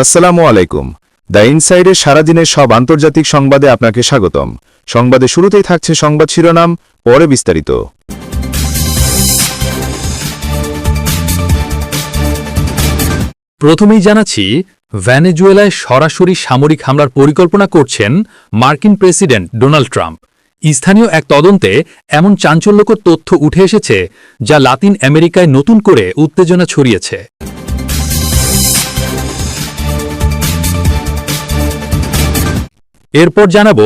আসসালামু আলাইকুম। দ্য ইনসাইডের সারাদিনের সব আন্তর্জাতিক সংবাদে আপনাকে স্বাগতম। সংবাদে শুরুতেই থাকছে সংবাদ শিরোনাম, পরে বিস্তারিত। প্রথমেই জানাচ্ছি ভ্যানেজুয়েলায় সরাসরি সামরিক হামলার পরিকল্পনা করছেন মার্কিন প্রেসিডেন্ট ডোনাল্ড ট্রাম্প। স্থানীয় এক তদন্তে এমন চাঞ্চল্যকর তথ্য উঠে এসেছে, যা লাতিন আমেরিকায় নতুন করে উত্তেজনা ছড়িয়েছে। এরপর জানাব,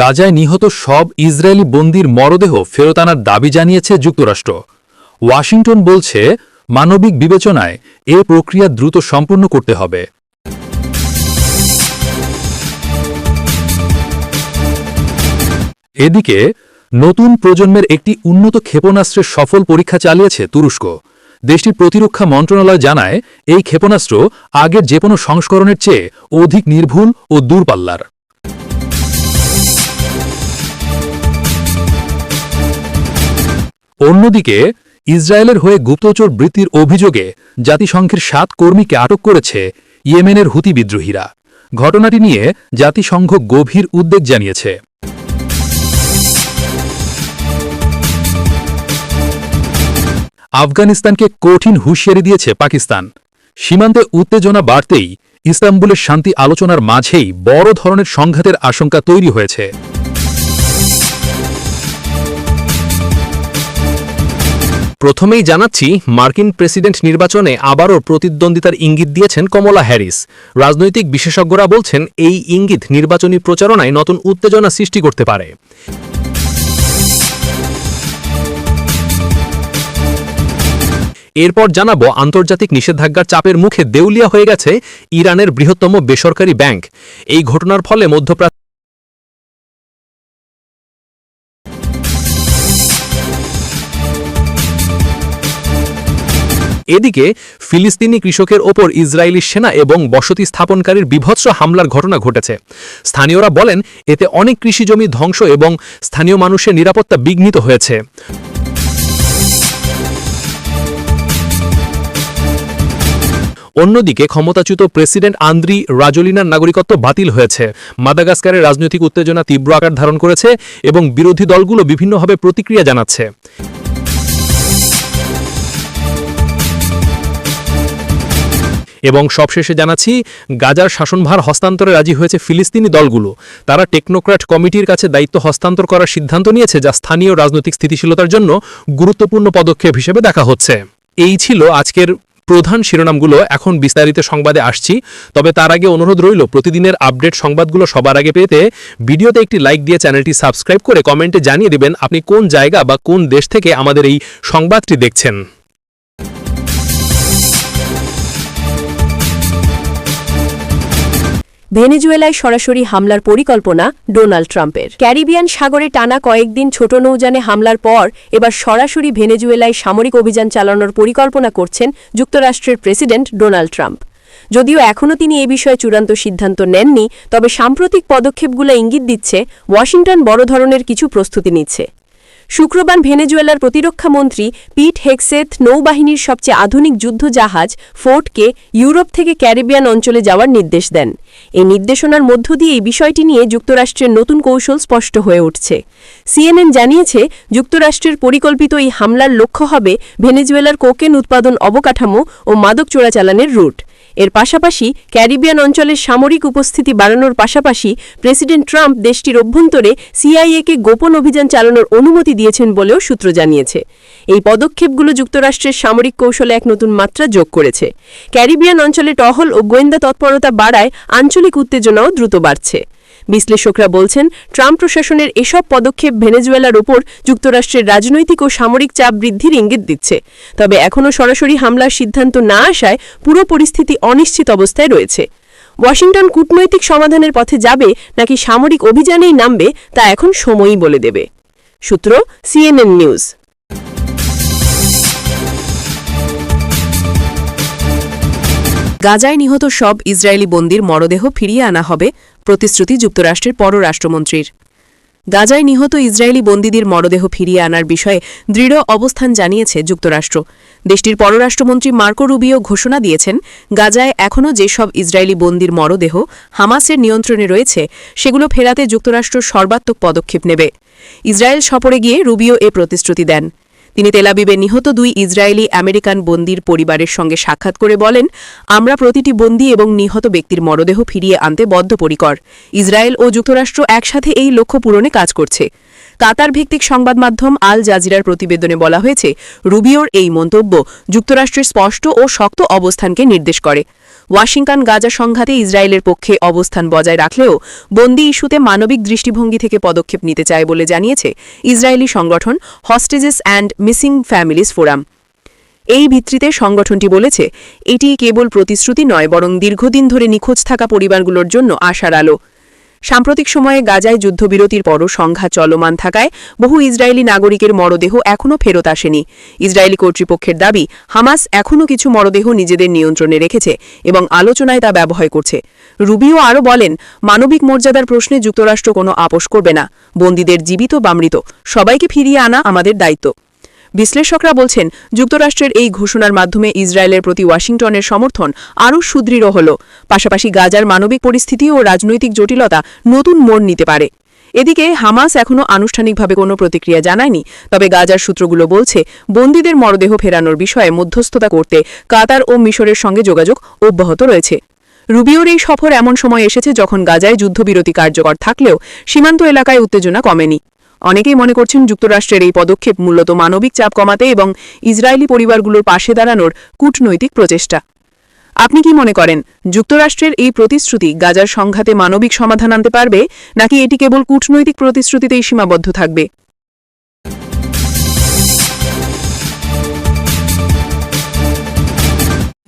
গাজায় নিহত সব ইসরায়েলি বন্দির মরদেহ ফেরত আনার দাবি জানিয়েছে যুক্তরাষ্ট্র। ওয়াশিংটন বলছে, মানবিক বিবেচনায় এ প্রক্রিয়া দ্রুত সম্পূর্ণ করতে হবে। এদিকে, নতুন প্রজন্মের একটি উন্নত ক্ষেপণাস্ত্রের সফল পরীক্ষা চালিয়েছে তুরস্ক। দেশটির প্রতিরক্ষা মন্ত্রণালয় জানায়, এই ক্ষেপণাস্ত্র আগের যে কোনো সংস্করণের চেয়ে অধিক নির্ভুল ও দূরপাল্লার। অন্যদিকে, ইসরায়েলের হয়ে গুপ্তচর বৃত্তির অভিযোগে জাতিসংঘের সাত কর্মীকে আটক করেছে ইয়েমেনের হুতি বিদ্রোহীরা। ঘটনাটি নিয়ে জাতিসংঘ গভীর উদ্বেগ জানিয়েছে। আফগানিস্তানকে কঠিন হুঁশিয়ারি দিয়েছে পাকিস্তান। সীমান্তে উত্তেজনা বাড়তেই ইস্তাম্বুলের শান্তি আলোচনার মাঝেই বড় ধরনের সংঘাতের আশঙ্কা তৈরি হয়েছে। প্রথমেই জানাচ্ছি, মার্কিন প্রেসিডেন্ট নির্বাচনে আবারও প্রতিদ্বন্দ্বিতার ইঙ্গিত দিয়েছেন কমলা হ্যারিস। রাজনৈতিক বিশেষজ্ঞরা বলছেন, এই ইঙ্গিত নির্বাচনী প্রচারণায় নতুন উত্তেজনা সৃষ্টি করতে পারে। এরপর জানাব, আন্তর্জাতিক নিষেধাজ্ঞার চাপের মুখে দেউলিয়া হয়ে গেছে ইরানের বৃহত্তম বেসরকারি ব্যাংক। এই ঘটনার ফলে মধ্যপ্রাচ্য এদিকে ফিলিস্তিনি কৃষকের ওপর ইসরায়েলি সেনা এবং বসতি স্থাপনকারীর বিভৎস হামলার ঘটনা ঘটেছে। স্থানীয়রা বলেন, এতে অনেক কৃষিজমি ধ্বংস এবং স্থানীয় মানুষের নিরাপত্তা বিঘ্নিত হয়েছে। অন্যদিকে ক্ষমতাচ্যুত প্রেসিডেন্ট আন্দ্রি রাজলিনার নাগরিকত্ব বাতিল হয়েছে। মাদাগাস্কারের রাজনৈতিক উত্তেজনা তীব্র আকার ধারণ করেছে এবং বিরোধী দলগুলো বিভিন্নভাবে প্রতিক্রিয়া জানাচ্ছে। এবং সবশেষে জানাচ্ছি, গাজার শাসনভার হস্তান্তরে রাজি হয়েছে ফিলিস্তিনি দলগুলো। তারা টেকনোক্র্যাট কমিটির কাছে দায়িত্ব হস্তান্তর করার সিদ্ধান্ত নিয়েছে, যা স্থানীয় রাজনৈতিক স্থিতিশীলতার জন্য গুরুত্বপূর্ণ পদক্ষেপ হিসেবে দেখা হচ্ছে। এই ছিল আজকের প্রধান শিরোনামগুলো। এখন বিস্তারিত সংবাদে আসছি। তবে তার আগে অনুরোধ রইল, প্রতিদিনের আপডেট সংবাদগুলো সবার আগে পেতে ভিডিওতে একটি লাইক দিয়ে চ্যানেলটি সাবস্ক্রাইব করে কমেন্টে জানিয়ে দেবেন, আপনি কোন জায়গা বা কোন দেশ থেকে আমাদের এই সংবাদটি দেখছেন। ভেনেজুয়েলায় সরাসরি হামলার পরিকল্পনা ডোনাল্ড ট্রাম্পের। ক্যারিবিয়ান সাগরে টানা কয়েকদিন ছোট নৌযানে হামলার পর এবার সরাসরি ভেনেজুয়েলায় সামরিক অভিযান চালানোর পরিকল্পনা করছেন যুক্তরাষ্ট্রের প্রেসিডেন্ট ডোনাল্ড ট্রাম্প। যদিও এখনও তিনি এ বিষয়ে চূড়ান্ত সিদ্ধান্ত নেননি, তবে সাম্প্রতিক পদক্ষেপগুলো ইঙ্গিত দিচ্ছে ওয়াশিংটন বড় ধরনের কিছু প্রস্তুতি নিচ্ছে। শুক্রবার ভেনেজুয়েলার প্রতিরক্ষা মন্ত্রী পিট হেক্সেথ নৌবাহিনীর সবচেয়ে আধুনিক যুদ্ধ জাহাজ ফোর্টকে ইউরোপ থেকে ক্যারিবিয়ান অঞ্চলে যাওয়ার নির্দেশ দেন। এই নির্দেশনার মধ্য দিয়ে এই বিষয়টি নিয়ে যুক্তরাষ্ট্রের নতুন কৌশল স্পষ্ট হয়ে উঠছে। সিএনএন জানিয়েছে, যুক্তরাষ্ট্রের পরিকল্পিত এই হামলার লক্ষ্য হবে ভেনেজুয়েলার কোকেন উৎপাদন অবকাঠামো ও মাদক চোরাচালানের রুট। এর পাশাপাশি ক্যারিবিয়ান অঞ্চলের সামরিক উপস্থিতি বাড়ানোর পাশাপাশি প্রেসিডেন্ট ট্রাম্প দেশটির অভ্যন্তরে সিআইএকে গোপন অভিযান চালানোর অনুমতি দিয়েছেন বলেও সূত্র জানিয়েছে। এই পদক্ষেপগুলো যুক্তরাষ্ট্রের সামরিক কৌশলে এক নতুন মাত্রা যোগ করেছে। ক্যারিবিয়ান অঞ্চলে টহল ও গোয়েন্দা তৎপরতা বাড়ায় আঞ্চলিক উত্তেজনাও দ্রুত বাড়ছে। বিশ্লেষকরা বলছেন, ট্রাম্প প্রশাসনের এসব পদক্ষেপ ভেনেজুয়েলার ওপর যুক্তরাষ্ট্রের রাজনৈতিক ও সামরিক চাপ বৃদ্ধির ইঙ্গিত দিচ্ছে। তবে এখনও সরাসরি হামলার সিদ্ধান্ত না আসায় পুরো পরিস্থিতি অনিশ্চিত অবস্থায় রয়েছে। ওয়াশিংটন কূটনৈতিক সমাধানের পথে যাবে নাকি সামরিক অভিযানেই নামবে, তা এখন সময়ই বলে দেবে। সূত্র সিএনএন নিউজ। গাজায় নিহত সব ইসরায়েলি বন্দির মরদেহ ফিরিয়ে আনা হবে প্রতিশ্রুতি যুক্তরাষ্ট্রের পররাষ্ট্রমন্ত্রীর গাজায় নিহত ইসরায়েলি বন্দীদের মরদেহ ফিরিয়ে আনার বিষয়ে দৃঢ় অবস্থান জানিয়েছে যুক্তরাষ্ট্র। দেশটির পররাষ্ট্রমন্ত্রী মার্কো রুবিও ঘোষণা দিয়েছেন, গাজায় এখনও যেসব ইসরায়েলি বন্দির মরদেহ হামাসের নিয়ন্ত্রণে রয়েছে, সেগুলো ফেরাতে যুক্তরাষ্ট্র সর্বাত্মক পদক্ষেপ নেবে। ইসরায়েল সফরে গিয়ে রুবিও এ প্রতিশ্রুতি দেন। তিনি তেলাবিবে নিহত দুই ইসরায়েলি আমেরিকান বন্দির পরিবারের সঙ্গে সাক্ষাৎ করে বলেন, আমরা প্রতিটি বন্দী এবং নিহত ব্যক্তির মরদেহ ফিরিয়ে আনতে বদ্ধপরিকর। ইসরায়েল ও যুক্তরাষ্ট্র একসাথে এই লক্ষ্য পূরণে কাজ করছে। কাতার ভিত্তিক সংবাদ মাধ্যম আল জাজিরার প্রতিবেদনে বলা হয়েছে, রুবিওর এই মন্তব্য যুক্তরাষ্ট্রের স্পষ্ট ও শক্ত অবস্থানকে নির্দেশ করে। ওয়াশিংটন গাজা সংঘাতে ইসরায়েলের পক্ষে অবস্থান বজায় রাখলেও বন্দি ইস্যুতে মানবিক দৃষ্টিভঙ্গি থেকে পদক্ষেপ নিতে চায় বলে জানিয়েছে ইসরায়েলি সংগঠন hostages and missing families forum এই ভিত্তিতে সংগঠনটি বলেছে, এটি কেবল প্রতিশ্রুতি নয়, বরং দীর্ঘদিন ধরে নিখোঁজ থাকা পরিবারগুলোর জন্য আশার আলো। সাম্প্রতিক সময়ে গাজায় যুদ্ধবিরতির পরও সংঘাত চলমান থাকায় বহু ইসরায়েলি নাগরিকের মরদেহ এখনও ফেরত আসেনি। ইসরায়েলি কর্তৃপক্ষের দাবি, হামাস এখনও কিছু মরদেহ নিজেদের নিয়ন্ত্রণে রেখেছে এবং আলোচনায় তা ব্যবহার করছে। রুবিও আরও বলেন, মানবিক মর্যাদার প্রশ্নে যুক্তরাষ্ট্র কোনো আপোষ করবে না। বন্দীদের জীবিত বা মৃত, সবাইকে ফিরিয়ে আনা আমাদের দায়িত্ব। বিশ্লেষকরা বলছেন, যুক্তরাষ্ট্রের এই ঘোষণার মাধ্যমে ইসরায়েলের প্রতি ওয়াশিংটনের সমর্থন আরও সুদৃঢ় হল। পাশাপাশি গাজার মানবিক পরিস্থিতি ও রাজনৈতিক জটিলতা নতুন মোড় নিতে পারে। এদিকে হামাস এখনও আনুষ্ঠানিকভাবে কোনো প্রতিক্রিয়া জানায়নি, তবে গাজার সূত্রগুলো বলছে, বন্দীদের মরদেহ ফেরানোর বিষয়ে মধ্যস্থতা করতে কাতার ও মিশরের সঙ্গে যোগাযোগ অব্যাহত রয়েছে। রুবিওর এই সফর এমন সময় এসেছে যখন গাজায় যুদ্ধবিরতি কার্যকর থাকলেও সীমান্ত এলাকায় উত্তেজনা কমেনি। অনেকেই মনে করছেন যুক্তরাষ্ট্রের এই পদক্ষেপ মূলত মানবিক চাপ কমাতে এবং ইসরায়েলি পরিবারগুলোর পাশে দাঁড়ানোর কূটনৈতিক প্রচেষ্টা। আপনি কি মনে করেন, যুক্তরাষ্ট্রের এই প্রতিশ্রুতি গাজার সংঘাতে মানবিক সমাধান আনতে পারবে, নাকি এটি কেবল কূটনৈতিক প্রতিশ্রুতিতেই সীমাবদ্ধ থাকবে?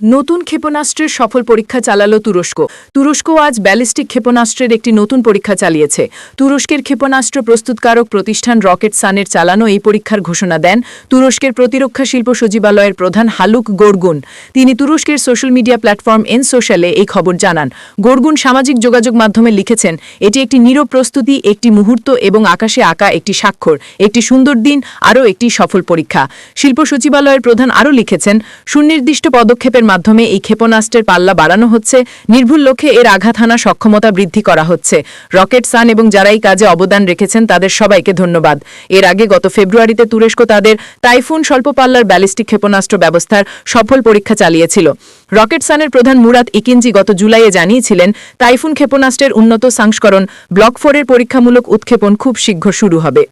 নতুন ক্ষেপণাস্ত্রের সফল পরীক্ষা চালালো তুরস্ক। তুরস্ক আজ ব্যালিস্টিক ক্ষেপণাস্ত্রের একটি নতুন পরীক্ষা চালিয়েছে। তুরস্কের ক্ষেপণাস্ত্র প্রস্তুতকারক প্রতিষ্ঠান রকেট সানের চালানো এই পরীক্ষার ঘোষণা দেন তুরস্কের প্রতিরক্ষা শিল্প সচিবালয়ের প্রধান হালুক গোরগুন। তিনি তুরস্কের সোশ্যাল মিডিয়া প্ল্যাটফর্ম এন সোশ্যালে এই খবর জানান। গোরগুন সামাজিক যোগাযোগ মাধ্যমে লিখেছেন, এটি একটি নিরব প্রস্তুতি, একটি মুহূর্ত এবং আকাশে আঁকা একটি স্বাক্ষর। একটি সুন্দর দিন, আরও একটি সফল পরীক্ষা। শিল্প সচিবালয়ের প্রধান আরও লিখেছেন, সুনির্দিষ্ট পদক্ষেপের মাধ্যমে এই ক্ষেপণাস্ত্রের পাল্লা বাড়ানো হচ্ছে। নির্ভুল লক্ষ্যে এর আঘাত হানা সক্ষমতা বৃদ্ধি করা হচ্ছে। রকেট সান এবং যারা এই কাজে অবদান রেখেছেন, তাদের সবাইকে ধন্যবাদ। এর আগে গত ফেব্রুয়ারিতে তুরস্ক তাদের টাইফুন স্বল্প পাল্লার ব্যালিস্টিক ক্ষেপণাস্ত্র ব্যবস্থার সফল পরীক্ষা চালিয়েছিল। রকেট সানের প্রধান মুরাদ ইকিনজি গত জুলাইয়ে জানিয়েছিলেন, টাইফুন ক্ষেপণাস্ত্রের উন্নত সংস্করণ ব্লক ফোরের পরীক্ষামূলক উৎক্ষেপণ খুব শীঘ্র শুরু হবে।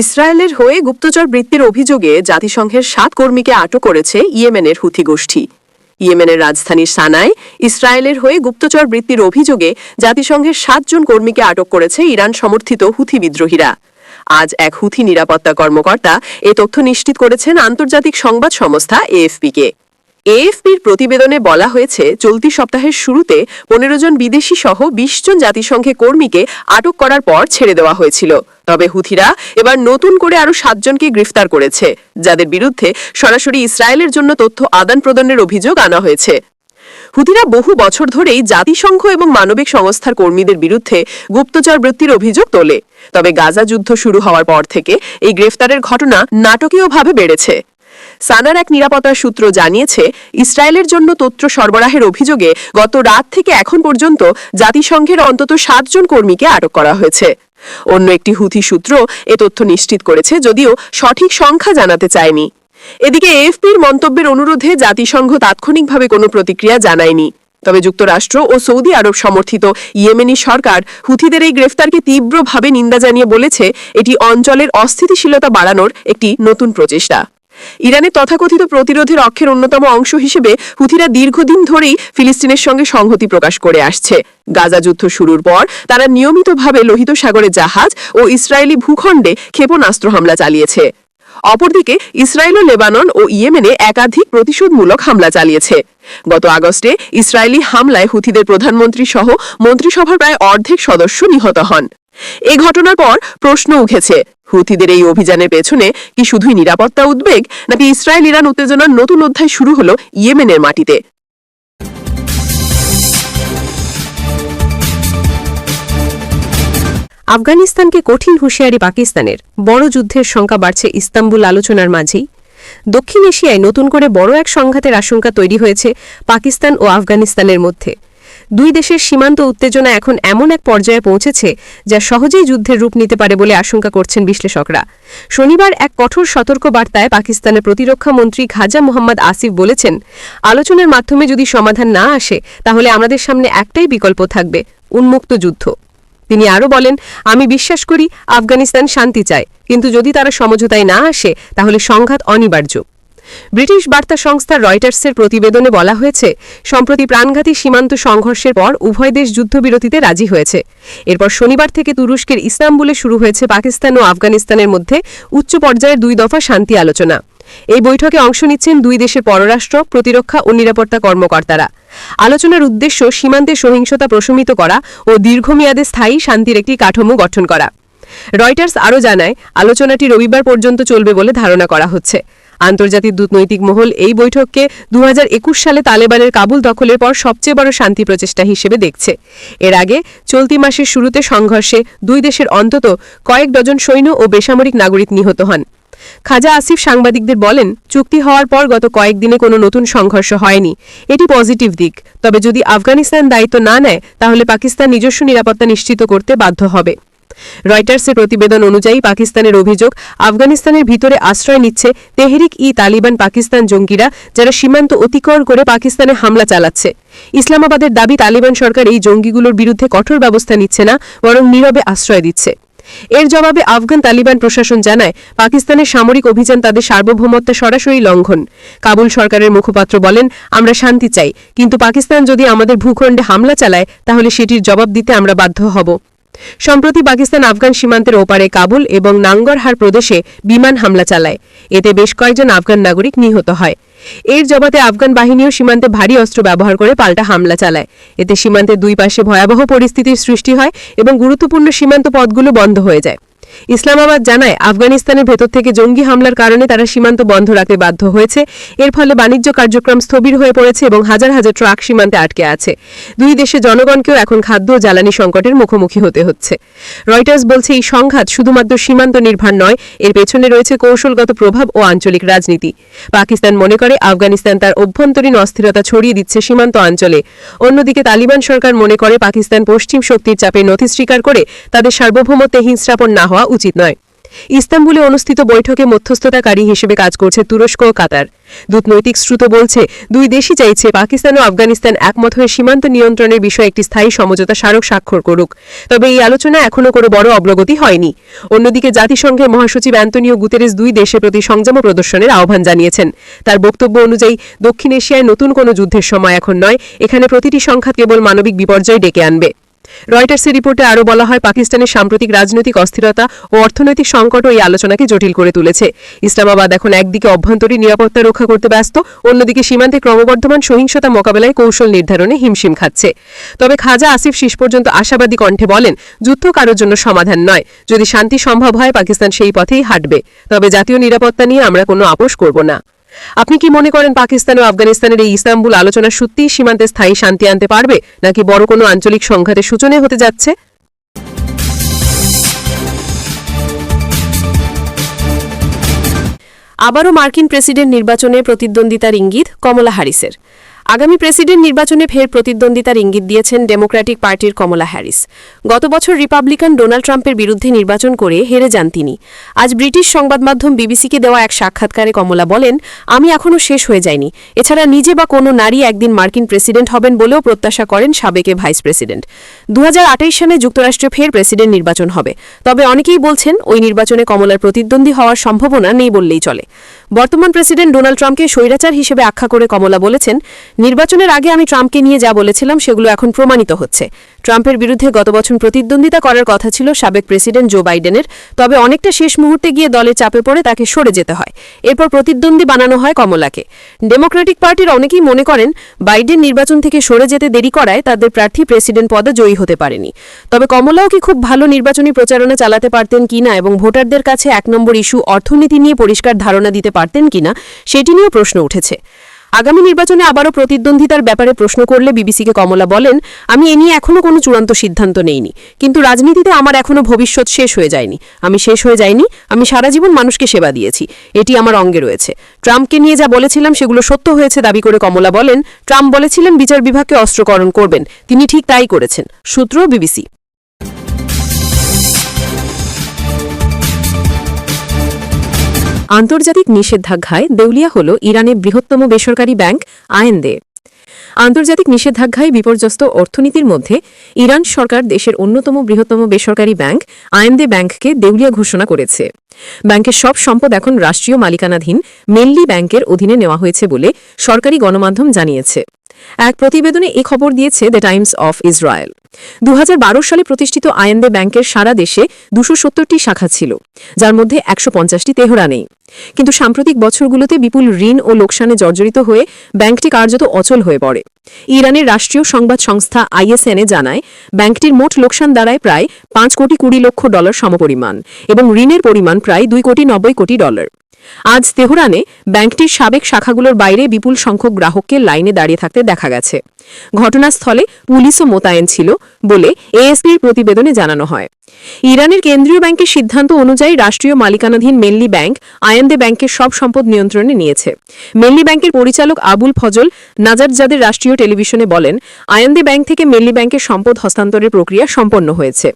ইসরায়েলের হয়ে গুপ্তচর বৃত্তির অভিযোগে জাতিসংঘের সাত কর্মীকে আটক করেছে ইয়েমেনের হুথি গোষ্ঠী। ইয়েমেনের রাজধানী সানায় ইসরায়েলের হয়ে গুপ্তচর বৃত্তির অভিযোগে জাতিসংঘের সাতজন কর্মীকে আটক করেছে ইরান সমর্থিত হুথি বিদ্রোহীরা। আজ এক হুথি নিরাপত্তা কর্মকর্তা এ তথ্য নিশ্চিত করেছেন আন্তর্জাতিক সংবাদ সংস্থা এএফপিকে। এএফপির প্রতিবেদনে বলা হয়েছে, চলতি সপ্তাহের শুরুতে পনেরো জন বিদেশি সহ বিশ জন জাতিসংঘে কর্মীকে আটক করার পর ছেড়ে দেওয়া হয়েছিল। তবে হুথিরা এবার নতুন করে আরও সাতজনকে গ্রেফতার করেছে, যাদের বিরুদ্ধে সরাসরি ইসরায়েলের জন্য তথ্য আদান প্রদানের অভিযোগ আনা হয়েছে। হুতিরা বহু বছর ধরেই জাতিসংঘ এবং মানবিক সংস্থার কর্মীদের বিরুদ্ধে গুপ্তচর বৃত্তির অভিযোগ তোলে। তবে গাজা যুদ্ধ শুরু হওয়ার পর থেকে এই গ্রেফতারের ঘটনা নাটকীয়ভাবে বেড়েছে। সানার এক নিরাপত্তা সূত্র জানিয়েছে, ইসরায়েলের জন্য তথ্য সরবরাহের অভিযোগে গত রাত থেকে এখন পর্যন্ত জাতিসংঘের অন্তত সাতজন কর্মীকে আটক করা হয়েছে। অন্য একটি হুথি সূত্র এ তথ্য নিশ্চিত করেছে, যদিও সঠিক সংখ্যা জানাতে চায়নি। এদিকে এএফপির মন্তব্যের অনুরোধে জাতিসংঘ তাৎক্ষণিকভাবে কোনো প্রতিক্রিয়া জানায়নি। তবে যুক্তরাষ্ট্র ও সৌদি আরব সমর্থিত ইয়েমেনি সরকার হুথিদের এই গ্রেফতারকে তীব্রভাবে নিন্দা জানিয়ে বলেছে, এটি অঞ্চলের অস্থিতিশীলতা বাড়ানোর একটি নতুন প্রচেষ্টা। ইরানের তথাকথিত প্রতিরোধের অক্ষের অন্যতম অংশ হিসেবে হুথিরা দীর্ঘদিন ধরেই ফিলিস্তিনের সঙ্গে সংহতি প্রকাশ করে আসছে। গাজা যুদ্ধ শুরুর পর তারা নিয়মিতভাবে লোহিত সাগরে জাহাজ ও ইসরায়েলি ভূখণ্ডে ক্ষেপণাস্ত্র হামলা চালিয়েছে। অপরদিকে ইসরায়েল ও লেবানন ও ইয়েমেনে একাধিক প্রতিশোধমূলক হামলা চালিয়েছে। গত আগস্টে ইসরায়েলি হামলায় হুথিদের প্রধানমন্ত্রী সহ মন্ত্রিসভার প্রায় অর্ধেক সদস্য নিহত হন। এ ঘটনার পর প্রশ্ন উঠেছে হুথিদের এই অভিযানের পেছনে কি শুধুই নিরাপত্তা উদ্বেগ, নাকি ইসরায়েল ইরান উত্তেজনার নতুন অধ্যায় শুরু হলো ইয়েমেনের মাটিতে? আফগানিস্তানকে কঠিন হুঁশিয়ারি পাকিস্তানের, বড় যুদ্ধের সংখ্যা বাড়ছে ইস্তাম্বুল আলোচনার মাঝেই। দক্ষিণ এশিয়ায় নতুন করে বড় এক সংঘাতের আশঙ্কা তৈরি হয়েছে পাকিস্তান ও আফগানিস্তানের মধ্যে। দুই দেশের সীমান্ত উত্তেজনা এখন এমন এক পর্যায়ে পৌঁছেছে যা সহজেই যুদ্ধের রূপ নিতে পারে বলে আশঙ্কা করছেন বিশ্লেষকরা। শনিবার এক কঠোর সতর্ক বার্তায় পাকিস্তানের প্রতিরক্ষা মন্ত্রী খাজা মোহাম্মদ আসিফ বলেছেন, আলোচনার মাধ্যমে যদি সমাধান না আসে, তাহলে আমাদের সামনে একটাই বিকল্প থাকবে, উন্মুক্ত যুদ্ধ। তিনি আরও বলেন, আমি বিশ্বাস করি আফগানিস্তান শান্তি চায়, কিন্তু যদি তারা সমঝোতায় না আসে, তাহলে সংঘাত অনিবার্য। ব্রিটিশ বার্তা সংস্থা রয়টার্সের প্রতিবেদনে বলা হয়েছে, সম্প্রতি প্রাণঘাতী সীমান্ত সংঘর্ষের পর উভয় দেশ যুদ্ধবিরতিতে রাজি হয়েছে। এরপর শনিবার থেকে তুরস্কের ইস্তাম্বুলে শুরু হয়েছে পাকিস্তান ও আফগানিস্তানের মধ্যে উচ্চ পর্যায়ের দুই দফা শান্তি আলোচনা। এই বৈঠকে অংশ নিচ্ছেন দুই দেশের পররাষ্ট্র, প্রতিরক্ষা ও নিরাপত্তা কর্মকর্তারা। আলোচনার উদ্দেশ্য সীমান্তে সহিংসতা প্রশমিত করা ও দীর্ঘমেয়াদে স্থায়ী শান্তির একটি কাঠামো গঠন করা। রয়টার্স আরও জানায়, আলোচনাটি রবিবার পর্যন্ত চলবে বলে ধারণা করা হচ্ছে। আন্তর্জাতিক দূতনৈতিক মহল এই বৈঠককে দু হাজার একুশ সালে তালেবানের কাবুল দখলের পর সবচেয়ে বড় শান্তি প্রচেষ্টা হিসেবে দেখছে। এর আগে চলতি মাসের শুরুতে সংঘর্ষে দুই দেশের অন্তত কয়েক ডজন সৈন্য ও বেসামরিক নাগরিক নিহত হন। খাজা আসিফ সাংবাদিকদের বলেন, চুক্তি হওয়ার পর গত কয়েকদিনে কোনো নতুন সংঘর্ষ হয়নি। এটি পজিটিভ দিক। তবে যদি আফগানিস্তান দায়িত্ব না নেয়, তাহলে পাকিস্তান নিজস্ব নিরাপত্তা নিশ্চিত করতে বাধ্য হবে। রয়টার্সের প্রতিবেদন অনুযায়ী পাকিস্তানের অভিযোগ, আফগানিস্তানের ভিতরে আশ্রয় নিচ্ছে তেহরিক ই তালিবান পাকিস্তান জঙ্গিরা যারা সীমান্ত অতিক্রম করে পাকিস্তানে হামলা চালাচ্ছে। ইসলামাবাদের দাবি, তালিবান সরকার এই জঙ্গিগুলোর বিরুদ্ধে কঠোর ব্যবস্থা নিচ্ছে না, বরং নীরবে আশ্রয় দিচ্ছে। এর জবাবে আফগান তালিবান প্রশাসন জানায়, পাকিস্তানের সামরিক অভিযান তাদের সার্বভৌমত্ব সরাসরি লঙ্ঘন। কাবুল সরকারের মুখপাত্র বলেন, আমরা শান্তি চাই, কিন্তু পাকিস্তান যদি আমাদের ভূখণ্ডে হামলা চালায়, তাহলে সেটির জবাব দিতে আমরা বাধ্য হব। সম্প্রতি পাকিস্তান আফগান সীমান্তের ওপারে কাবুল এবং নাঙ্গরহার প্রদেশে বিমান হামলা চালায়। এতে বেশ কয়েকজন আফগান নাগরিক নিহত হয়। এর জবাতে আফগান বাহিনীও সীমান্তে ভারী অস্ত্র ব্যবহার করে পাল্টা হামলা চালায়। এতে সীমান্তের দুই পাশে ভয়াবহ পরিস্থিতির সৃষ্টি হয় এবং গুরুত্বপূর্ণ সীমান্ত পথগুলো বন্ধ হয়ে যায়। ইসলামাবাদ জানায়, আফগানিস্তানের ভেতর থেকে জঙ্গি হামলার কারণে তারা সীমান্ত বন্ধ রাখতে বাধ্য হয়েছে। এর ফলে বাণিজ্য কার্যক্রম স্থবির হয়ে পড়েছে এবং হাজার হাজার ট্রাক সীমান্তে আটকে আছে। দুই দেশের জনগণকেও এখন খাদ্য ও জ্বালানি সংকটের মুখোমুখি হতে হচ্ছে। রয়টার্স বলছে, এই সংঘাত শুধুমাত্র সীমান্ত নির্ভর নয়, এর পেছনে রয়েছে কৌশলগত প্রভাব ও আঞ্চলিক রাজনীতি। পাকিস্তান মনে করে, আফগানিস্তান তার অভ্যন্তরীণ অস্থিরতা ছড়িয়ে দিচ্ছে সীমান্ত অঞ্চলে। অন্যদিকে তালিবান সরকার মনে করে, পাকিস্তান পশ্চিম শক্তির চাপে নথি স্বীকার করে তাদের সার্বভৌমত্বে হিংস্রাপন না হওয়া উচিত নয়। ইস্তাম্বুলে অনুষ্ঠিত বৈঠকে মধ্যস্থতাকারী হিসেবে কাজ করছে তুরস্ক ও কাতার। দূতনৈতিক শ্রুত বলছে, দুই দেশই চাইছে পাকিস্তান ও আফগানিস্তান একমত হয়ে সীমান্ত নিয়ন্ত্রণের বিষয়ে একটি স্থায়ী সমঝোতা স্মারক স্বাক্ষর করুক। তবে এই আলোচনা এখনও কোনো বড় অগ্রগতি হয়নি। অন্যদিকে জাতিসংঘের মহাসচিব অ্যান্তনিও গুতেরেস দুই দেশের প্রতি সংযম প্রদর্শনের আহ্বান জানিয়েছেন। তার বক্তব্য অনুযায়ী, দক্ষিণ এশিয়ায় নতুন কোনো যুদ্ধের সময় এখন নয়, এখানে প্রতিটি সংখ্যা কেবল মানবিক বিপর্যয় ডেকে আনবে। রয়টার্সের রিপোর্টে আরও বলা হয়, পাকিস্তানের সাম্প্রতিক রাজনৈতিক অস্থিরতা ও অর্থনৈতিক সংকটও এই আলোচনাকে জটিল করে তুলেছে। ইসলামাবাদ এখন একদিকে অভ্যন্তরীণ নিরাপত্তা রক্ষা করতে ব্যস্ত, অন্যদিকে সীমান্তে ক্রমবর্ধমান সহিংসতা মোকাবেলায় কৌশল নির্ধারণে হিমশিম খাচ্ছে। তবে খাজা আসিফ শেষ পর্যন্ত আশাবাদী কণ্ঠে বলেন, যুদ্ধ কারোর জন্য সমাধান নয়। যদি শান্তি সম্ভব হয়, পাকিস্তান সেই পথেই হাঁটবে। তবে জাতীয় নিরাপত্তা নিয়ে আমরা কোনো আপোষ করব না। আপনি কি মনে করেন পাকিস্তান ও আফগানিস্তানের এই ইস্তাম্বুল আলোচনা সত্যিই সীমান্তে স্থায়ী শান্তি আনতে পারবে, নাকি বড় কোনো আঞ্চলিক সংঘাতের সূচনা হতে যাচ্ছে? আবারও মার্কিন প্রেসিডেন্ট নির্বাচনে প্রতিদ্বন্দ্বিতার ইঙ্গিত কমলা হ্যারিসের আগামী প্রেসিডেন্ট নির্বাচনে ফের প্রতিদ্বন্দ্বিতার ইঙ্গিত দিয়েছেন ডেমোক্র্যাটিক পার্টির কমলা হ্যারিস। গত বছর রিপাবলিকান ডোনাল্ড ট্রাম্পের বিরুদ্ধে নির্বাচন করে হেরে যান তিনি। আজ ব্রিটিশ সংবাদ মাধ্যম বিবিসিকে দেওয়া এক সাক্ষাৎকারে কমলা বলেন, আমি এখনও শেষ হয়ে যাইনি। এছাড়া নিজে বা কোনো নারী একদিন মার্কিন প্রেসিডেন্ট হবেন বলেও প্রত্যাশা করেন সাবেকে ভাইস প্রেসিডেন্ট। দু সালে যুক্তরাষ্ট্রে ফের প্রেসিডেন্ট নির্বাচন হবে। তবে অনেকেই বলছেন, ওই নির্বাচনে কমলার প্রতিদ্বন্দ্বী হওয়ার সম্ভাবনা নেই বললেই চলে। বর্তমান প্রেসিডেন্ট ডোনাল্ড ট্রাম্পকে স্বৈরাচার হিসেবে আখ্যা করে কমলা বলেছেন, নির্বাচনের আগে আমি ট্রাম্পকে নিয়ে যা বলেছিলাম সেগুলো এখন প্রমাণিত হচ্ছে। ট্রাম্পের বিরুদ্ধে গত বছর প্রতিদ্বন্দ্বিতা করার কথা ছিল সাবেক প্রেসিডেন্ট জো বাইডেনের, তবে অনেকটা শেষ মুহূর্তে গিয়ে দলে চাপে পড়ে তাকে সরে যেতে হয়। এরপর প্রতিদ্বন্দ্বী বানানো হয় কমলাকে। ডেমোক্রেটিক পার্টির অনেকেই মনে করেন, বাইডেন নির্বাচন থেকে সরে যেতে দেরি করায় তাদের প্রার্থী প্রেসিডেন্ট পদে জয়ী হতে পারেনি। তবে কমলাও কি খুব ভালো নির্বাচনী প্রচারণা চালাতে পারতেন কিনা এবং ভোটারদের কাছে এক নম্বর ইস্যু অর্থনীতি নিয়ে পরিষ্কার ধারণা দিতে পারতেন কিনা সেটি নিয়েও প্রশ্ন উঠেছে। আগামী নির্বাচনে আবারও প্রতিদ্বন্দ্বিতার ব্যাপারে প্রশ্ন করলে বিবিসিকে কমলা বলেন, আমি এ নিয়ে এখনও কোনো চূড়ান্ত সিদ্ধান্ত নেইনি। কিন্তু রাজনীতিতে আমার এখনও ভবিষ্যৎ শেষ হয়ে যায়নি। আমি শেষ হয়ে যাইনি, আমি সারা জীবন মানুষকে সেবা দিয়েছি। এটি আমার অঙ্গে রয়েছে। ট্রাম্পকে নিয়ে যা বলেছিলাম সেগুলো সত্য হয়েছে দাবি করে কমলা বলেন, ট্রাম্প বলেছিলেন বিচার বিভাগকে অস্ত্রকরণ করবেন। তিনি ঠিক তাই করেছেন। সূত্র বিবিসি। আন্তর্জাতিক নিষেধাজ্ঞায় দেউলিয়া হল ইরানের বৃহত্তম বেসরকারি ব্যাংক আইএনদে। আন্তর্জাতিক নিষেধাজ্ঞায় বিপর্যস্ত অর্থনীতির মধ্যে ইরান সরকার দেশের অন্যতম বৃহত্তম বেসরকারি ব্যাংক আইএনদে ব্যাংককে দেউলিয়া ঘোষণা করেছে। ব্যাংকের সব সম্পদ এখন রাষ্ট্রীয় মালিকানাধীন মেনলি ব্যাংকের অধীনে নেওয়া হয়েছে বলে সরকারি গণমাধ্যম জানিয়েছে। এক প্রতিবেদনে এ খবর দিয়েছে দ্য টাইমস অফ ইসরায়েল। দু হাজার বারো সালে প্রতিষ্ঠিত আইএনদে ব্যাংকের সারা দেশে দুশো শাখা ছিল, যার মধ্যে একশো পঞ্চাশটি তেহরানেই। কিন্তু সাম্প্রতিক বছরগুলোতে বিপুল ঋণ ও লোকসানে জর্জরিত হয়ে ব্যাংকটি কার্যত অচল হয়ে পড়ে। ইরানের রাষ্ট্রীয় সংবাদ সংস্থা আইএসএনএ জানায়, ব্যাংকটির মোট লোকসান দাঁড়ায় প্রায় পাঁচ কোটি কুড়ি লক্ষ ডলার সমপরিমাণ এবং ঋণের পরিমাণ প্রায় দুই কোটি নব্বই কোটি ডলার। আজ তেহরানে ব্যাংকটির সাবেক শাখাগুলোর বাইরে বিপুল সংখ্যক গ্রাহককে লাইনে দাঁড়িয়ে থাকতে দেখা গেছে। ঘটনাস্থলে পুলিশও মোতায়েন ছিল বলে এএসপির প্রতিবেদনে জানানো হয়। ইরানের কেন্দ্রীয় ব্যাংকের সিদ্ধান্ত অনুযায়ী রাষ্ট্রীয় মালিকানাধীন মেনলি ব্যাংক আইএনদে ব্যাংকের সব সম্পদ নিয়ন্ত্রণে নিয়েছে। মেনলি ব্যাংকের পরিচালক আবুল ফজল নাজারজাদের রাষ্ট্রীয় টেলিভিশনে বলেন আইএনদে ব্যাংক থেকে মেনলি ব্যাংকের সম্পদ হস্তান্তরের প্রক্রিয়া সম্পন্ন হয়েছে।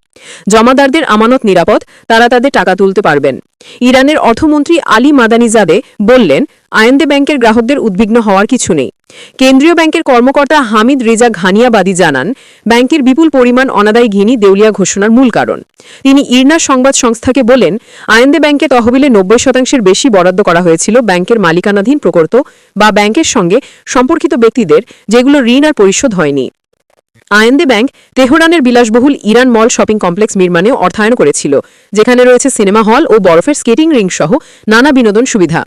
জমাদারদের আমানত নিরাপদ, তারা তাদের টাকা তুলতে পারবেন। ইরানের অর্থমন্ত্রী আলী মাদানিজাদে বললেন আয়েন্দে ব্যাংকের গ্রাহকদের উদ্বিগ্ন হওয়ার কিছু নেই। কেন্দ্রীয় ব্যাংকের কর্মকর্তা হামিদ রেজা ঘানিয়াবাদী জানান, ব্যাংকের বিপুল পরিমাণ অনাদায়ী ঘিনি দেউলিয়া ঘোষণার মূল কারণ। তিনি ইরনা সংবাদ সংস্থাকে বলেন আয়েন্দে ব্যাংকে তহবিলে নব্বই শতাংশের বেশি বরাদ্দ করা হয়েছিল ব্যাংকের মালিকানাধীন প্রকল্প বা ব্যাংকের সঙ্গে সম্পর্কিত ব্যক্তিদের, যেগুলো ঋণ আর পরিশোধ হয়নি। আয়েন্দে ব্যাংক তেহরানের বিলাসবহুল ইরান মল শপিং কমপ্লেক্স নির্মাণেও অর্থায়ন করেছিল, যেখানে রয়েছে সিনেমা হল ও বরফের স্কেটিং রিং সহ নানা বিনোদন সুবিধা।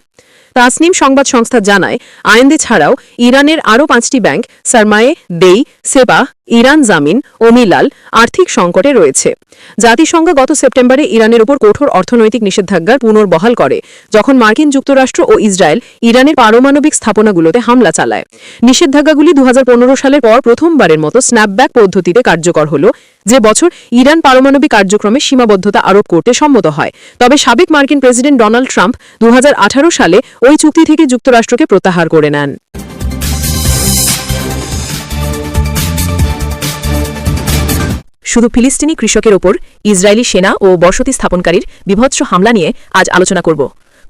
তাসনিম সংবাদ সংস্থা জানায় আয়েন্দে ছাড়াও ইরানের আরও পাঁচটি ব্যাংক, সারমায়ে, দেই, সেবা, ইরান জামিন ও মিলাল আর্থিক সংকটে রয়েছে। জাতিসংঘ গত সেপ্টেম্বরে ইরানের উপর কঠোর অর্থনৈতিক নিষেধাজ্ঞার পুনর্বহাল করে, যখন মার্কিন যুক্তরাষ্ট্র ও ইসরায়েল ইরানের পারমাণবিক স্থাপনাগুলোতে হামলা চালায়। নিষেধাজ্ঞাগুলি দু হাজার পনেরো সালের পর প্রথমবারের মতো স্ন্যাপব্যাক পদ্ধতিতে কার্যকর হল যে বছর ইরান পারমাণবিক কার্যক্রমে সীমাবদ্ধতা আরোপ করতে সম্মত হয়। তবে সাবেক মার্কিন প্রেসিডেন্ট ডোনাল্ড ট্রাম্প দু সালে ওই চুক্তি থেকে যুক্তরাষ্ট্রকে প্রত্যাহার করে নেন। শুধু ফিলিস্তিনি কৃষকের ওপর ইসরায়েলি সেনা ও বসতি স্থাপনকারীর বিভৎস হামলা নিয়ে আজ আলোচনা করব।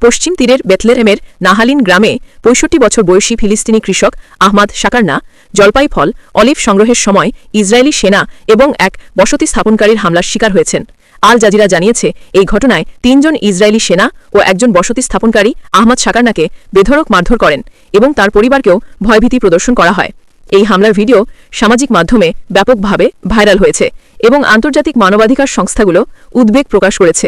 পশ্চিম তীরের বেথলেহেমের নাহালিন গ্রামে পঁয়ষট্টি বছর বয়সী ফিলিস্তিনি কৃষক আহমাদ সাকারনা জলপাই ফল, অলিভ সংগ্রহের সময় ইসরায়েলি সেনা এবং এক বসতি স্থাপনকারীর হামলার শিকার হয়েছেন। আল জাজিরা জানিয়েছে, এই ঘটনায় তিনজন ইসরায়েলি সেনা ও একজন বসতি স্থাপনকারী আহমদ সাকারনাকে বেধরক মারধর করেন এবং তার পরিবারকেও ভয়ভীতি প্রদর্শন করা হয়। এই হামলার ভিডিও সামাজিক মাধ্যমে ব্যাপকভাবে ভাইরাল হয়েছে এবং আন্তর্জাতিক মানবাধিকার সংস্থাগুলো উদ্বেগ প্রকাশ করেছে।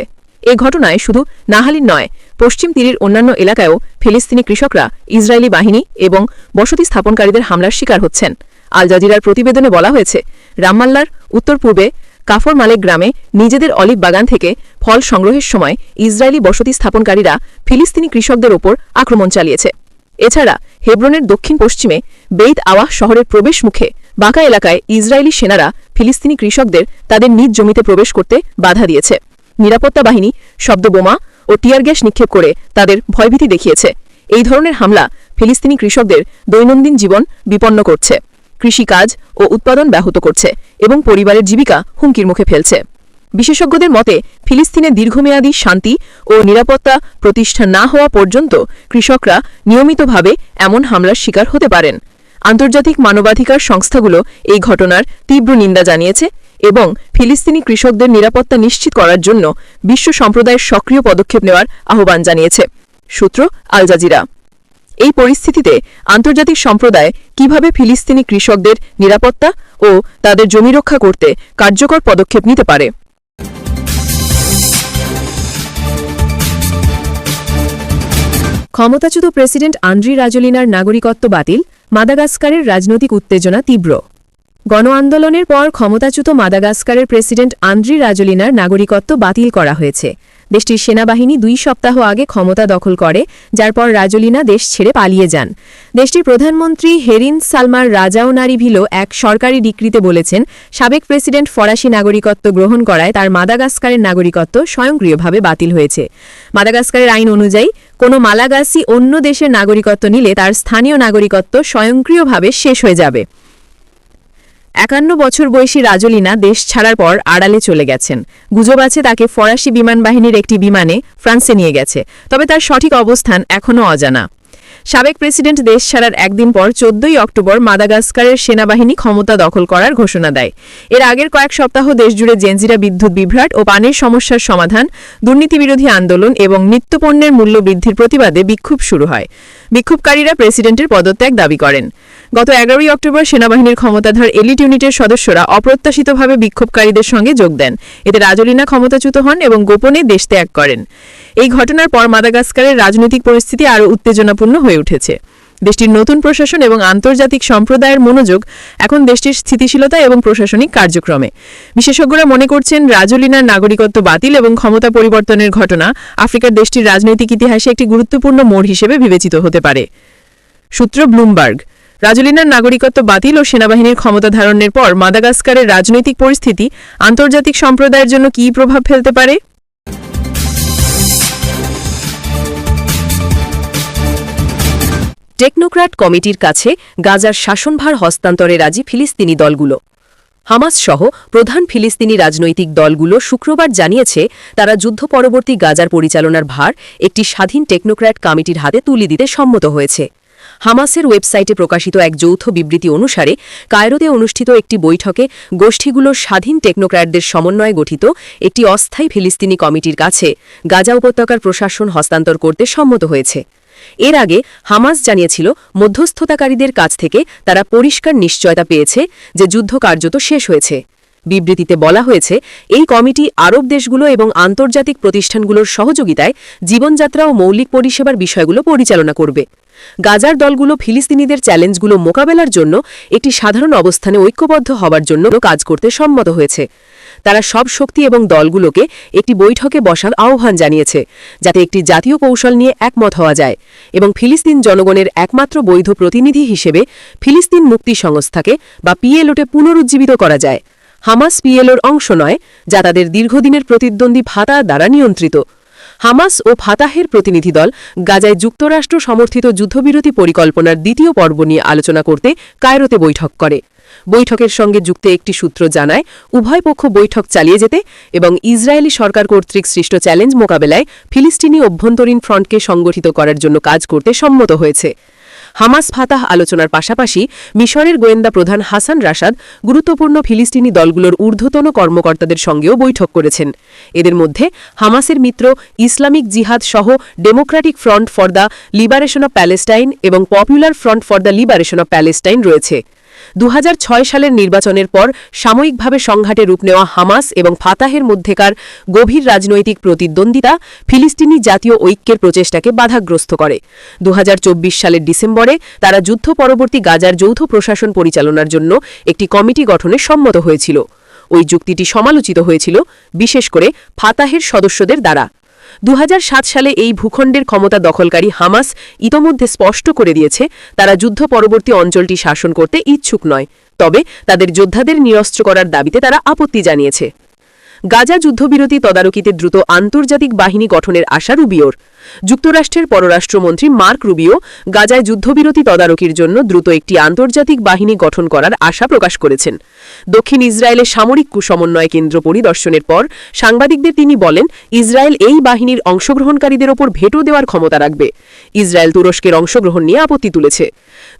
এ ঘটনায় শুধু নাহালিন নয়, পশ্চিম তীরের অন্যান্য এলাকায়ও ফিলিস্তিনি কৃষকরা ইসরায়েলি বাহিনী এবং বসতি স্থাপনকারীদের হামলার শিকার হচ্ছেন। আল জাজিরার প্রতিবেদনে বলা হয়েছে, রামমাল্লার উত্তর পূর্বে কাফর মালেক গ্রামে নিজেদের অলিভ বাগান থেকে ফল সংগ্রহের সময় ইসরায়েলি বসতি স্থাপনকারীরা ফিলিস্তিনি কৃষকদের ওপর আক্রমণ চালিয়েছে। এছাড়া হেব্রনের দক্ষিণ পশ্চিমে বেইত আওয়াহ শহরের প্রবেশ মুখে বাঁকা এলাকায় ইসরায়েলি সেনারা ফিলিস্তিনি কৃষকদের তাদের নিজ জমিতে প্রবেশ করতে বাধা দিয়েছে। নিরাপত্তা বাহিনী শব্দবোমা ও টিয়ার গ্যাস নিক্ষেপ করে তাদের ভয়ভীতি দেখিয়েছে। এই ধরনের হামলা ফিলিস্তিনি কৃষকদের দৈনন্দিন জীবন বিপন্ন করছে, কৃষিকাজ ও উৎপাদন ব্যাহত করছে এবং পরিবারের জীবিকা হুমকির মুখে ফেলছে। বিশেষজ্ঞদের মতে, ফিলিস্তিনে দীর্ঘমেয়াদী শান্তি ও নিরাপত্তা প্রতিষ্ঠা না হওয়া পর্যন্ত কৃষকরা নিয়মিতভাবে এমন হামলার শিকার হতে পারেন। আন্তর্জাতিক মানবাধিকার সংস্থাগুলো এই ঘটনার তীব্র নিন্দা জানিয়েছে এবং ফিলিস্তিনি কৃষকদের নিরাপত্তা নিশ্চিত করার জন্য বিশ্ব সম্প্রদায়ের সক্রিয় পদক্ষেপ নেওয়ার আহ্বান জানিয়েছে। সূত্র আল জাজিরা। এই পরিস্থিতিতে আন্তর্জাতিক সম্প্রদায় কীভাবে ফিলিস্তিনি কৃষকদের নিরাপত্তা ও তাদের জমি রক্ষা করতে কার্যকর পদক্ষেপ নিতে পারে? ক্ষমতাচ্যুত প্রেসিডেন্ট আন্দ্রি রাজলিনার নাগরিকত্ব বাতিল, মাদাগাস্কারের রাজনৈতিক উত্তেজনা তীব্র। গণ আন্দোলনের পর ক্ষমতাচ্যুত মাদাগাস্কারের প্রেসিডেন্ট আন্দ্রি রাজলিনার নাগরিকত্ব বাতিল করা হয়েছে। দেশটির সেনাবাহিনী দুই সপ্তাহ আগে ক্ষমতা দখল করে, যার পর রাজলিনা দেশ ছেড়ে পালিয়ে যান। দেশটির প্রধানমন্ত্রী হেরিন সালমার রাজাওনারিভিলো এক সরকারি ডিক্রিতে বলেছেন, সাবেক প্রেসিডেন্ট ফরাসি নাগরিকত্ব গ্রহণ করায় তার মাদাগাস্কারের নাগরিকত্ব স্বয়ংক্রিয়ভাবে বাতিল হয়েছে। মাদাগাস্কারের আইন অনুযায়ী, কোনো মালাগাসি অন্য দেশের নাগরিকত্ব নিলে তার স্থানীয় নাগরিকত্ব স্বয়ংক্রিয়ভাবে শেষ হয়ে যাবে। একান্ন বছর বয়সী রাজলিনা দেশ ছাড়ার পর আড়ালে চলে গেছেন। গুজব আছে তাকে ফরাসি বিমান বাহিনীর একটি বিমানে ফ্রান্সে নিয়ে গেছে, তবে তার সঠিক অবস্থান এখনও অজানা। সাবেক প্রেসিডেন্ট দেশ ছাড়ার একদিন পর চোদ্দই অক্টোবর মাদাগাস্কারের সেনাবাহিনী ক্ষমতা দখল করার ঘোষণা দেয়। এর আগের কয়েক সপ্তাহ দেশজুড়ে জেনজিরা বিদ্যুৎ বিভ্রাট ও পানির সমস্যার সমাধান, দুর্নীতিবিরোধী আন্দোলন এবং নিত্যপণ্যের মূল্য বৃদ্ধির প্রতিবাদে বিক্ষোভ শুরু হয়। বিক্ষোভকারীরা প্রেসিডেন্টের পদত্যাগ দাবি করেন। গত এগারোই অক্টোবর সেনাবাহিনীর ক্ষমতাধর এলিট ইউনিটের সদস্যরা অপ্রত্যাশিতভাবে বিক্ষোভকারীদের সঙ্গে যোগ দেন। এতে রাজলিনা ক্ষমতাচ্যুত হন এবং গোপনে দেশ ত্যাগ করেন। এই ঘটনার পর মাদাগাস্কারের রাজনৈতিক পরিস্থিতি আরও উত্তেজনাপূর্ণ হয়ে উঠেছে। দেশটির নতুন প্রশাসন এবং আন্তর্জাতিক সম্প্রদায়ের মনোযোগ এখন দেশটির স্থিতিশীলতা এবং প্রশাসনিক কার্যক্রমে। বিশেষজ্ঞরা মনে করছেন রাজলিনার নাগরিকত্ব বাতিল এবং ক্ষমতা পরিবর্তনের ঘটনা আফ্রিকার দেশটির রাজনৈতিক ইতিহাসে একটি গুরুত্বপূর্ণ মোড় হিসেবে বিবেচিত হতে পারে। সূত্র ব্লুমবার্গ। রাজলিনার নাগরিকত্ব বাতিল ও সেনাবাহিনীর ক্ষমতা ধারণের পর মাদাগাস্কারের রাজনৈতিক পরিস্থিতি আন্তর্জাতিক সম্প্রদায়ের জন্য কী প্রভাব ফেলতে পারে? টেকনোক্র্যাট কমিটির কাছে গাজার শাসনভার হস্তান্তরে রাজি ফিলিস্তিনি দলগুলো। হামাস সহ প্রধান ফিলিস্তিনি রাজনৈতিক দলগুলো শুক্রবার জানিয়েছে, তারা যুদ্ধ পরবর্তী গাজার পরিচালনার ভার একটি স্বাধীন টেকনোক্র্যাট কমিটির হাতে তুলে দিতে সম্মত হয়েছে। হামাসের ওয়েবসাইটে প্রকাশিত এক যৌথ বিবৃতি অনুসারে, কায়রোতে অনুষ্ঠিত একটি বৈঠকে গোষ্ঠীগুলোর স্বাধীন টেকনোক্র্যাটদের সমন্বয়ে গঠিত একটি অস্থায়ী ফিলিস্তিনি কমিটির কাছে গাজা উপত্যকার প্রশাসন হস্তান্তর করতে সম্মত হয়েছে। এর আগে হামাস জানিয়েছিল, মধ্যস্থতাকারীদের কাছ থেকে তারা পরিষ্কার নিশ্চয়তা পেয়েছে যে যুদ্ধ কার্যত শেষ হয়েছে। বিবৃতিতে বলা হয়েছে, এই কমিটি আরব দেশগুলো এবং আন্তর্জাতিক প্রতিষ্ঠানগুলোর সহযোগিতায় জীবনযাত্রা ও মৌলিক পরিষেবার বিষয়গুলো পরিচালনা করবে। গাজার দলগুলো ফিলিস্তিনিদের চ্যালেঞ্জগুলো মোকাবেলার জন্য একটি সাধারণ অবস্থানে ঐক্যবদ্ধ হবার জন্য কাজ করতে সম্মত হয়েছে। তারা সব শক্তি এবং দলগুলোকে একটি বৈঠকে বসার আহ্বান জানিয়েছে, যাতে একটি জাতীয় কৌশল নিয়ে একমত হওয়া যায় এবং ফিলিস্তিন জনগণের একমাত্র বৈধ প্রতিনিধি হিসেবে ফিলিস্তিন মুক্তি সংস্থাকে বা পিএলওটে পুনরুজ্জীবিত করা যায়। হামাস পিএলওর অংশ নয়, যা তাদের দীর্ঘদিনের প্রতিদ্বন্দ্বী ভাতা দ্বারা নিয়ন্ত্রিত। হামাস ও ফাতাহের প্রতিনিধি দল গাজায় যুক্তরাষ্ট্র সমর্থিত যুদ্ধবিরতি পরিকল্পনার দ্বিতীয় পর্ব নিয়ে আলোচনা করতে কায়রোতে বৈঠক করে। বৈঠকের সঙ্গে যুক্ত একটি সূত্র জানায়, উভয় পক্ষ বৈঠক চালিয়ে যেতে এবং ইসরায়েলি সরকার কর্তৃক সৃষ্ট চ্যালেঞ্জ মোকাবেলায় ফিলিস্তিনি অভ্যন্তরীণ ফ্রন্টকে সংগঠিত করার জন্য কাজ করতে সম্মত হয়েছে। হামাস ফাতাহ আলোচনার পাশাপাশি মিশরের গোয়েন্দা প্রধান হাসান রাশাদ গুরুত্বপূর্ণ ফিলিস্তিনি দলগুলোর ঊর্ধ্বতন কর্মকর্তাদের সঙ্গেও বৈঠক করেছেন। এদের মধ্যে হামাসের মিত্র ইসলামিক জিহাদ সহ Democratic Front for the Liberation of Palestine এবং Popular Front for the Liberation of Palestine রয়েছে। দু হাজার ছয় সালের নির্বাচনের পর সাময়িকভাবে সংঘাটে রূপ নেওয়া হামাস এবং ফাতাহের মধ্যেকার গভীর রাজনৈতিক প্রতিদ্বন্দ্বিতা ফিলিস্তিনি জাতীয় ঐক্যের প্রচেষ্টাকে বাধাগ্রস্ত করে। দু হাজার চব্বিশ সালের ডিসেম্বরে তারা যুদ্ধ পরবর্তী গাজার যৌথ প্রশাসন পরিচালনার জন্য একটি কমিটি গঠনে সম্মত হয়েছিল। ওই যুক্তিটি সমালোচিত হয়েছিল, বিশেষ করে ফাতাহের সদস্যদের দ্বারা। দু হাজার সাত সালে এই ভূখণ্ডের ক্ষমতা দখলকারী হামাস ইতোমধ্যে স্পষ্ট করে দিয়েছে, তারা যুদ্ধ পরবর্তী অঞ্চলটি শাসন করতে ইচ্ছুক নয়। তবে তাদের যোদ্ধাদের নিরস্ত্র করার দাবিতে তারা আপত্তি জানিয়েছে। গাজা যুদ্ধবিরতি তদারকিতে দ্রুত আন্তর্জাতিক বাহিনী গঠনের আশা রুবিওর। যুক্তরাষ্ট্রের পররাষ্ট্রমন্ত্রী মার্ক রুবিও গাজায় যুদ্ধবিরতি তদারকির জন্য দ্রুত একটি আন্তর্জাতিক বাহিনী গঠন করার আশা প্রকাশ করেছেন। দক্ষিণ ইসরায়েলে সামরিক কুসমন্বয় কেন্দ্র পরিদর্শনের পর সাংবাদিকদের তিনি বলেন, ইসরায়েল এই বাহিনীর অংশগ্রহণকারীদের ওপর ভেটো দেওয়ার ক্ষমতা রাখবে। ইসরায়েল তুরস্কের অংশগ্রহণ নিয়ে আপত্তি তুলেছে।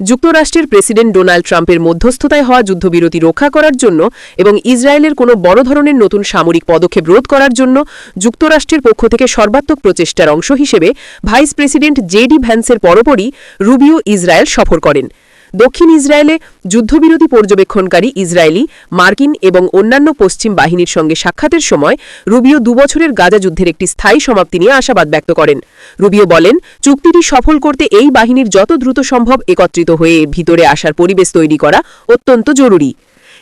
যুক্তরাষ্ট্রের প্রেসিডেন্ট ডোনাল্ড ট্রাম্পের মধ্যস্থতায় হওয়া যুদ্ধবিরতি রক্ষা করার জন্য এবং ইসরায়েলের কোনো বড় ধরনের নতুন সামরিক পদক্ষেপ রোধ করার জন্য যুক্তরাষ্ট্রের পক্ষ থেকে সর্বাত্মক প্রচেষ্টার অংশ হিসেবে ভাইস প্রেসিডেন্ট জেডি ভ্যান্সের পরপরই রুবিও ইসরায়েল সফর করেন। দক্ষিণ ইসরায়েলে যুদ্ধবিরতি পর্যবেক্ষণকারী ইসরায়েলি, মার্কিন এবং অন্যান্য পশ্চিম বাহিনীর সঙ্গে সাক্ষাতের সময় রুবিও দুবছরের গাজা যুদ্ধের একটি স্থায়ী সমাপ্তি নিয়ে আশাবাদ ব্যক্ত করেন। রুবিও বলেন, চুক্তিটি সফল করতে এই বাহিনীর যত দ্রুত সম্ভব একত্রিত হয়ে ভিতরে আসার পরিবেশ তৈরি করা অত্যন্ত জরুরি।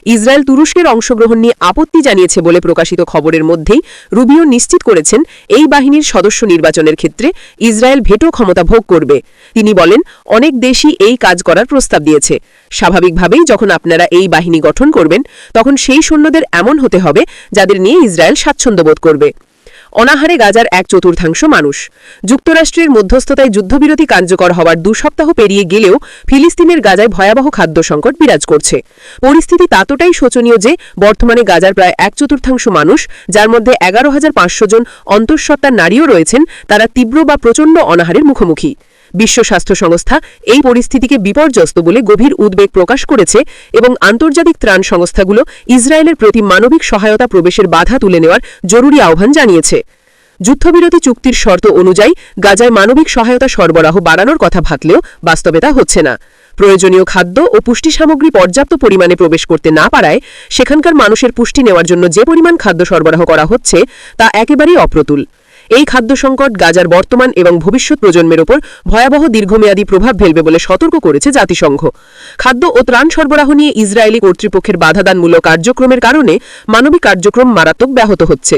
ইসরায়েল তুরস্কের অংশগ্রহণ নিয়ে আপত্তি জানিয়েছে বলে প্রকাশিত খবরের মধ্যেই রুবিও নিশ্চিত করেছেন এই বাহিনীর সদস্য নির্বাচনের ক্ষেত্রে ইসরায়েল ভেটো ক্ষমতা ভোগ করবে। তিনি বলেন, অনেক দেশই এই কাজ করার প্রস্তাব দিয়েছে। স্বাভাবিকভাবেই যখন আপনারা এই বাহিনী গঠন করবেন, তখন সেই সৈন্যদের এমন হতে হবে যাদের নিয়ে ইসরায়েল স্বাচ্ছন্দ্য বোধ করবে। অনাহারে গাজার এক চতুর্থাংশ মানুষ। যুক্তরাষ্ট্রের মধ্যস্থতায় যুদ্ধবিরতি কার্যকর হওয়ার দু সপ্তাহ পেরিয়ে গেলেও ফিলিস্তিনের গাজায় ভয়াবহ খাদ্য সংকট বিরাজ করছে। পরিস্থিতি ততটাই শোচনীয় যে বর্তমানে গাজার প্রায় এক চতুর্থাংশ মানুষ, যার মধ্যে এগারো হাজার পাঁচশো জন অন্তঃসত্ত্বার নারীও রয়েছেন, তারা তীব্র বা প্রচণ্ড অনাহারের মুখোমুখি। বিশ্ব স্বাস্থ্য সংস্থা এই পরিস্থিতিকে বিপর্যস্ত বলে গভীর উদ্বেগ প্রকাশ করেছে এবং আন্তর্জাতিক ত্রাণ সংস্থাগুলো ইসরায়েলের প্রতি মানবিক সহায়তা প্রবেশের বাধা তুলে নেওয়ার জরুরি আহ্বান জানিয়েছে। যুদ্ধবিরতি চুক্তির শর্ত অনুযায়ী গাজায় মানবিক সহায়তা সরবরাহ বাড়ানোর কথা ভাবলেও বাস্তবে তা হচ্ছে না। প্রয়োজনীয় খাদ্য ও পুষ্টি সামগ্রী পর্যাপ্ত পরিমাণে প্রবেশ করতে না পারায় সেখানকার মানুষের পুষ্টি নেওয়ার জন্য যে পরিমাণ খাদ্য সরবরাহ করা হচ্ছে তা একেবারেই অপ্রতুল। এই খাদ্য সংকট গাজার বর্তমান এবং ভবিষ্যৎ প্রজন্মের ওপর ভয়াবহ দীর্ঘমেয়াদী প্রভাব ফেলবে বলে সতর্ক করেছে জাতিসংঘ। খাদ্য ও ত্রাণ সরবরাহ নিয়ে ইসরায়েলি কর্তৃপক্ষের বাধাদানমূলক কার্যক্রমের কারণে মানবিক কার্যক্রম মারাত্মক ব্যাহত হচ্ছে।